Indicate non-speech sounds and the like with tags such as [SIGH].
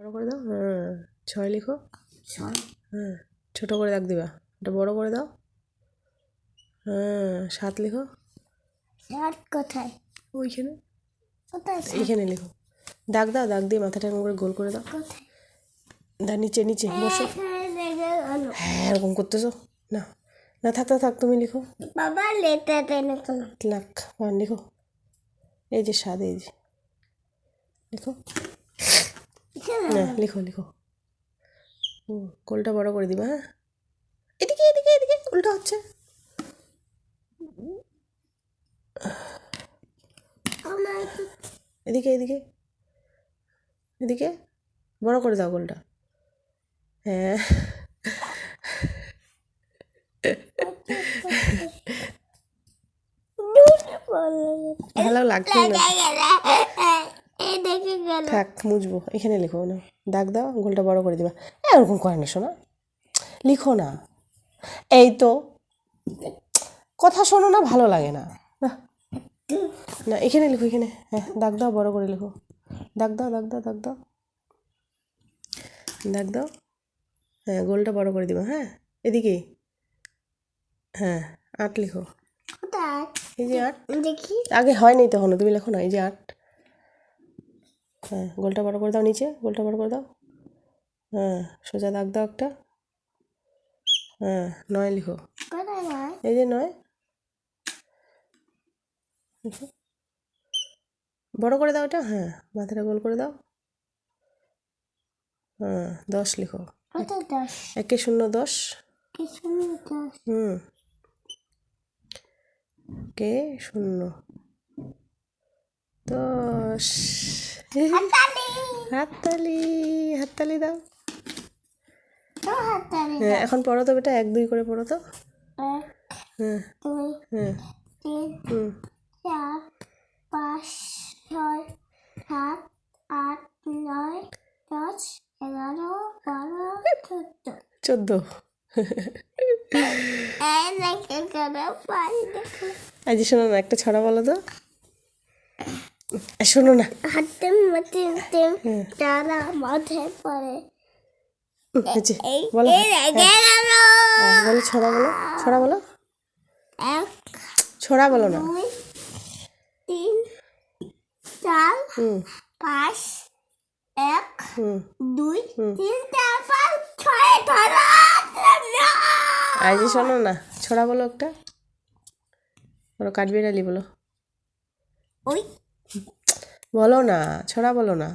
বড় করে দাও? হ্যাঁ ছয় লিখো। ছয়? হ্যাঁ ছোটো করে দাগ দিবা। এটা বড় করে দাও। হ্যাঁ সাত লিখো। সাত কোথায়? ওইখানে। কোথায় এইখানে লিখো। দাগ দাও দাগ দিয়ে মাথাটা এরকম করে গোল করে দাও। দা নিচে নিচে বসো। হ্যাঁ এরকম করতেছো। না না থাক থাক তুমি লিখো। বাবা লেটা টেনে কোনো লাখ লিখো। এই যে স্বাদ এই যে। লিখো। না লিখো লিখো। হুম কোলটা বড় করে দিবা হ্যাঁ? এদিকে এদিকে এদিকে উল্টো হচ্ছে। এদিকে এদিকে এদিকে বড় করে দাও গোলটা হ্যাঁ। [LAUGHS] ভালো লাগছে না। থাক মুছবো। এখানে লিখো না। দাগ দাও গোলটা বড় করে দিবা। এ, ওরকম করে না। শোনা লিখো না। এই তো। কথা শোনো না ভালো লাগে না। না। এখানে লিখো এখানে। হ্যাঁ দাগ দাও বড় করে লিখো। দাগ দাও দাগ দাও দাগ দাও। দাগ দাও। হ্যাঁ গোলটা বড় করে দিবা হ্যাঁ? এদিকে। হ্যাঁ আট লিখো। এই যে আট। দেখি। আগে হয়নি তখন তুমি লেখো না। এই যে আট। হ্যাঁ গোলটা বড় করে দাও নিচে গোলটা বড় করে দাও। হ্যাঁ সোজা দাগ দাও একটা। হ্যাঁ নয় লিখো। এই যে নয়। বড় করে দাও এটা হ্যাঁ মাথাটা গোল করে দাও। হ্যাঁ দশ লিখো। একে শূন্য দশ। হুম। কে শূন্য দশ। হাততালি। হাততালি দাও। হ্যাঁ এখন পড়ো তো বেটা এক দুই করে পড়ো তো। হ্যাঁ হ্যাঁ হুম। চার পাঁচ ছয় সাত আট নয় দশ এগারো বারো চোদ্দ। আজ শোনো না একটা ছড়া বলো তো। শোনো না। হাতে মাতে টিম তারা মাথায় পড়ে এই বলো। গেল। হ্যাঁ, বলো ছড়া বলো ছড়া বলো। এক ছড়া বলো না। তিন চার পাঁচ এক দুই তিন চার পাঁচ ছয় ধরো আজ শোনো না ছড়া বলো একটা। বলো কাঠবিড়ালি বলো। ওই বলো না ছড়া বলো না।